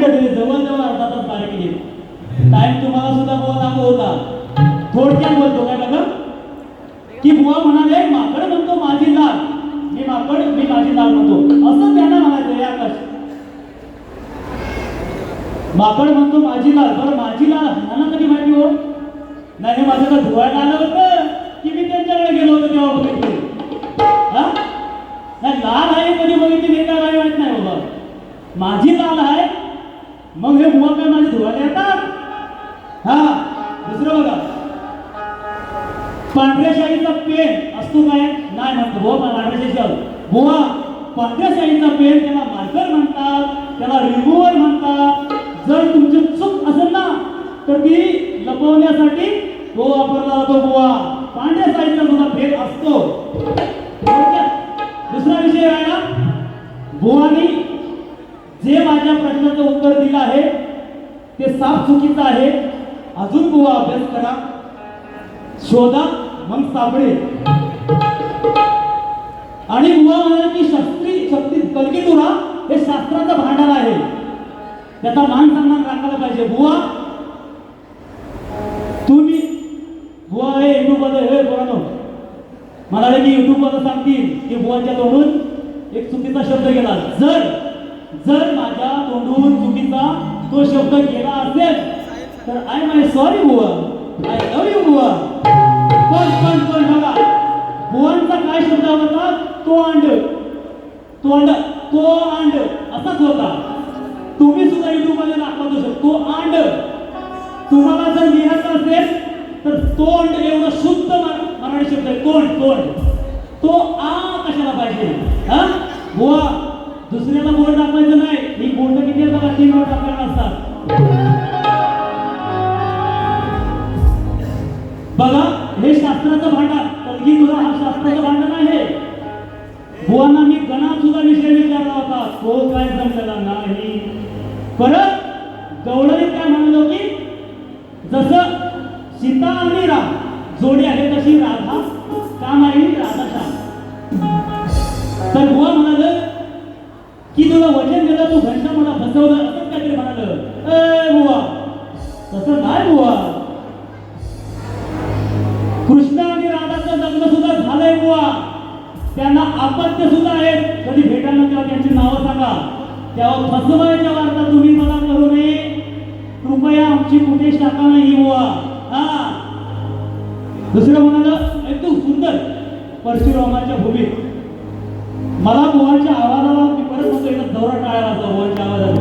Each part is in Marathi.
जवळजवळ अर्धा तास बारीक गेली. टाइम तुम्हाला सुद्धा बुवा दाखव होता. थोडक्यात बोलतो काय बघा की बुवा म्हणाले माकड म्हणतो माझी लाल. मी माकड मी माझी लाल म्हणतो. असं त्यांना म्हणायचं या आकाश. माकड म्हणतो माझी लाल. बरं माझी लाल हनाना कधी माहिती हो? नाही हे माझं का धुवायला आलं होतं की मी त्यांच्याकडे गेलो होतो तेव्हा बघितले. हा? नाही लाल आहे कधी बघितली हे काय माहीत नाही बाबा. माझी लाल आहे मग हे मुवा काय माझे धुवायला येतात? हा दुसरं बघा. पांढऱ्या शाहीचा पेन असतो काय? नाही म्हणतो हो, बुवा पांढऱ्या शाहीचा बुवा पांढऱ्या शाहीचा पेन त्याला मार्कर म्हणतात त्याला रिमूव्हर म्हणतात. जर तुमची चूक असेल ना तर ती लपवण्यासाठी तो वापरला जातो बुवा. पांढऱ्या शाहीचा सुद्धा पेन असतो. दुसरा विषय राहिला. बुवानी जे माझ्या प्रश्नाचं उत्तर दिलं आहे ते साफ चुकीचं आहे. अजून बुवा अभ्यास करा. शोधा मग सापडे आणि बुवा म्हणाला की शस्त्री शक्ती कलगीतुरा हे शास्त्राचं भांडार आहे. त्याचा मान सन्मान राखायला पाहिजे. बुवा तुम्ही बुवा हे युट्यूबमध्ये हे बोला मला की युट्यूबवर सांगतील की बुवाच्या तोंडून एक चुकीचा शब्द गेला. जर जर माझ्या तोंडून चुकीचा तो शब्द गेला असेल तर आय माय सॉरी बुवा. आय लव्ह यू बुवा. पण पण पण बघा बुवांचा काय शब्द होता? तो अंड. तो अंड तो अंड. असाच होता. तुम्ही सुद्धा युट्यूबमध्ये दाखवतो शकतो तो अंड. तुम्हाला जर लिहायचं असेल तर तोंड एवढं शुद्ध मराठी शब्द आहे. तोंड तोंड तो आ कशाला पाहिजे? हा? बुवा दुसऱ्याला बोर्ड दाखवायचं नाही. ही बोर्ड किती आहेत बघा? तीन बोर्ड आपल्याला असतात. बघा हे शास्त्राचं भांडण. कलगी तुला हा शास्त्राचं भांडण आहे. बुवांना मी गणात सुद्धा विषय विचारला होता. तो काय जमलेला नाही. परत गवळणीत काय म्हणलो की जसं सीता आणि राम जोडी आहे तशी राधा का नाही राधा श्याम तर बुवा म्हणाल की तुला वचन दिलं तू घंटा मला फसवलं असं काहीतरी म्हणाल. ए बुवा. तसं नाही बुवा. कृष्ण आणि राधाचं लग्न सुद्धा झालंय बुवा. त्यांना अपत्य सुद्धा आहेत. कधी भेटायला तेव्हा त्यांची नावं सांगा. तेव्हा फसवायच्या वार्ता तुम्ही मला करू नये. कृपया आमची कुठे शाखा नाही बुवा. हा. दुसरं म्हणाल एकदम सुंदर. परशुरामाच्या भूमीत. मला बुवाच्या आवाजाला परत म्हणतो एकदा दौरा टाळायला होता बुवांच्या आवाजाला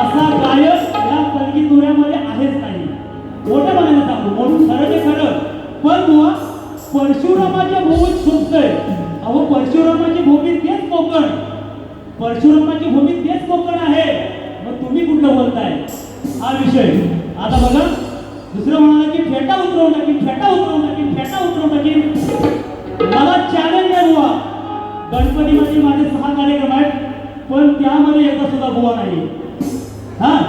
असा गायक या कलगी तुऱ्यामध्ये आहेच नाही. मोठं म्हणायला सांगतो म्हणून खरं ते खरं. पण बुवा परशुरामाच्या भूमीत शोधतोय अहो परशुरामाची भूमी तेच कोकण. परशुरामाची भूमी तेच कोकण आहे. मग तुम्ही कुठलं बोलताय? हा विषय. आता बघा दुसरं म्हणाला की फेटा उतरवून की फेटा उतरवून की फेटा उतरवून की गणपतीमध्ये माझे सहा कार्यक्रम आहेत पण त्यामध्ये एकदा सुद्धा बुवा नाही. हा?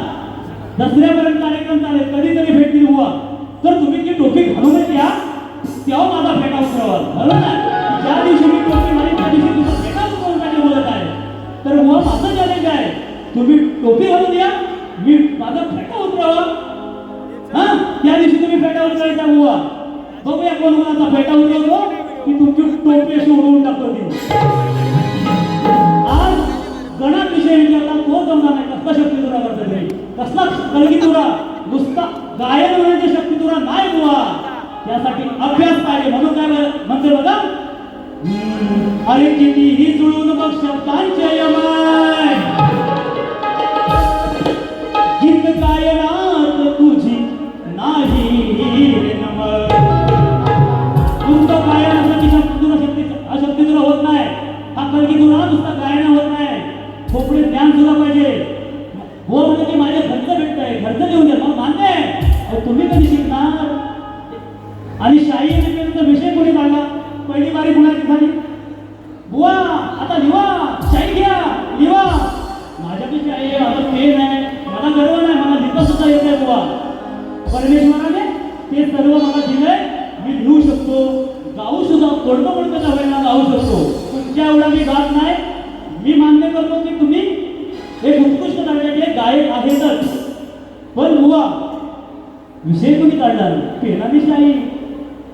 दसऱ्यापर्यंत कार्यक्रम चालेल कधीतरी भेटतील बुवा. तर तुम्ही ती टोपी घालूनच या तेव्हा माझा फेटा उतरवा. बरोबर ना? ज्या दिवशी मी टोपी घालीन त्या दिवशी तुझा फेटा उतरवण्यासाठी बोलत आहे. तर बुवा माझं चॅलेंज आहे. तुम्ही टोपी घालून या मी माझा फेटा उतरवा. हा? त्या दिवशी तुम्ही फेटा उतरायचा बुवा. बघूया कोण कोणाचा फेटा उतरवतो. की तुमची टोपी अशी उडवून टाकतो ती. आज गणात विषय म्हणजे विचारला तो जमला नाही. कसला शक्ती तुरा करता नाही कसला कलगी तुरा नुसता गायन होण्याची शक्ती तुरा नाही बुवा. त्यासाठी अभ्यास पाहिजे. म्हणून काय म्हणते बघा? अरे किती ही जुळून बघ शब्दांच्या काढला पेनाने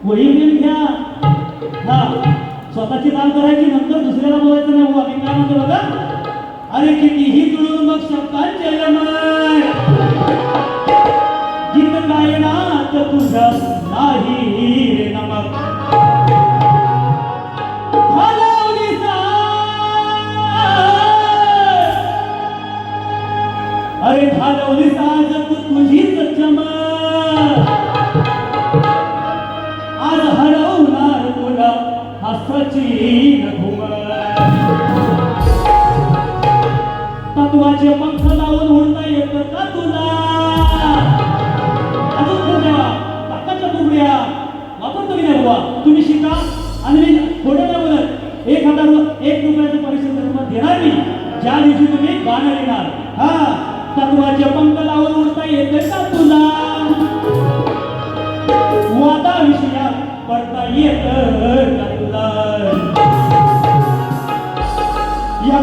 वही पेन घ्या. हा स्वतःची काम करायची नंतर दुसऱ्याला बोलायचं नाही. हो आम्ही काय म्हणतो बघा? अरे कितीही जुळून मग शब्दांचे यमन गीत गायनात तुझ्या नाही रे नमक. अरे घालवली साज तुझीच चमक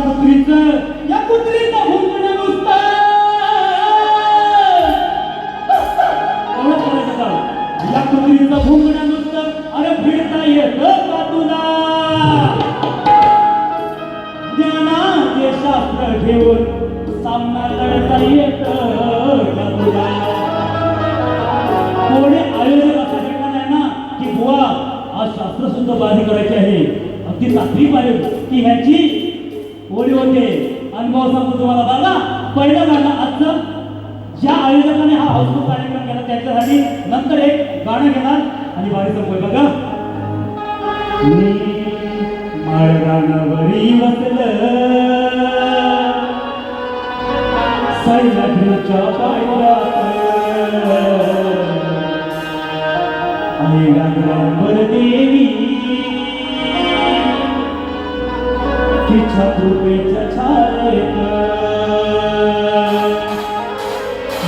कुत्रीचं या कुत्रीचं हुंकणं नुसतं. या कुत्रीचं नुसतं. अरे फिरता का तुला शास्त्र घेऊन सामना लढता का तुला. कोणी आयोजक असा ना की बुवा आज शास्त्र सुद्धा बाधी करायचे आहे. अगदी तात्विक पाहिजे की ह्याची ओढी होते. अनुभव सांगतो तुम्हाला बघा पहिलं गाणं आजचं ज्या आयोजकाने हा हाऊसफुल कार्यक्रम केला. त्याच्यासाठी नंतर एक गाणं घेणार आणि बारी संपय बघा. मी माळरानावरी वसलं सैलाच्या पायऱ्यात आई गांगरांवर देवी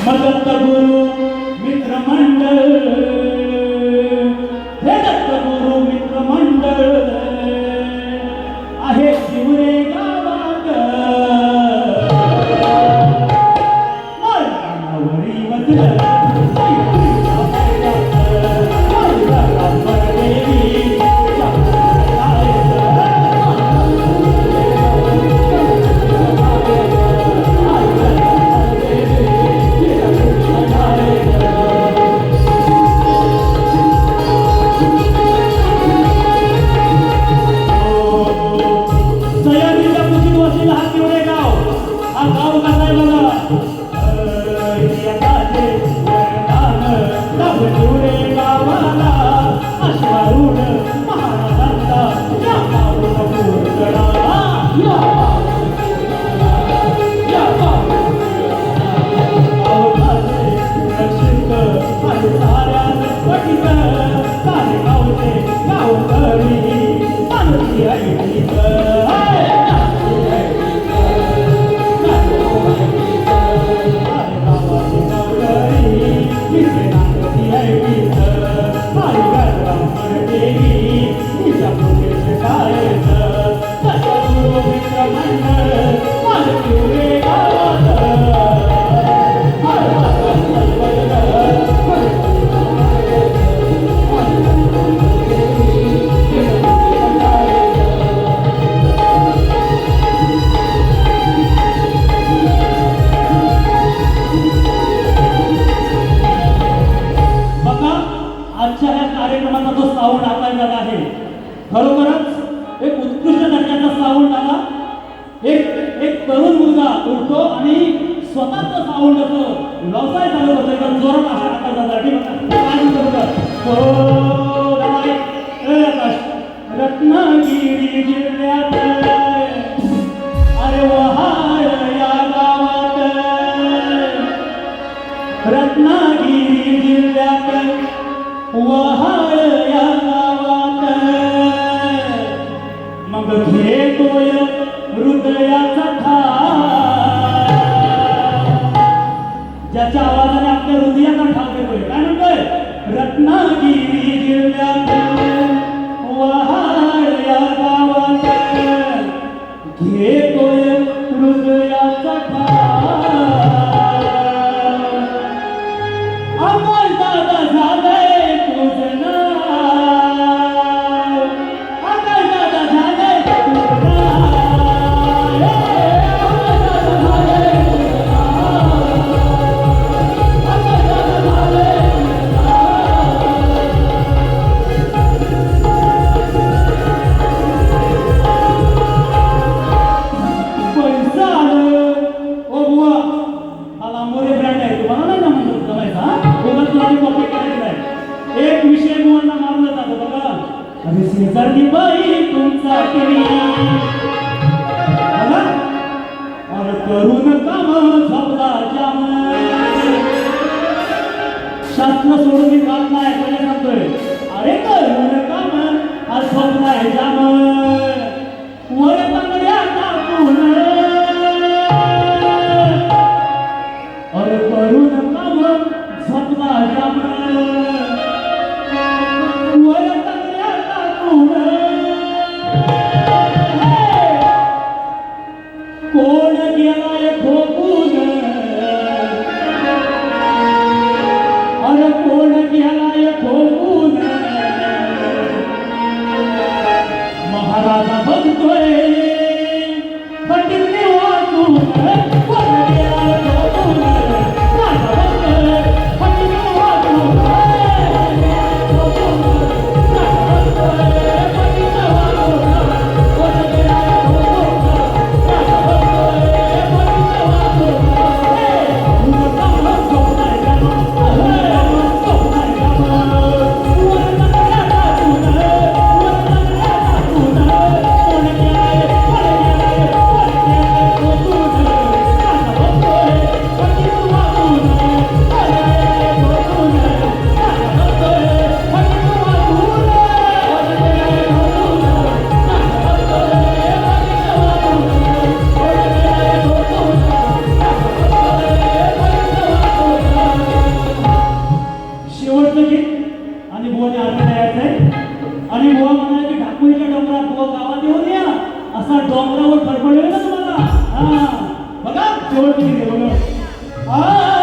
मदत गुरु स्वतःच साऊंड असं व्यवसाय चालू होतं एकदम जोरात अशा आकाशासाठी काय हो, रत्नागिरी जिल्ह्यात रत्नागिरी जिल्ह्यात वहाळ शास्त्र सोडून मी काम नाही Ah!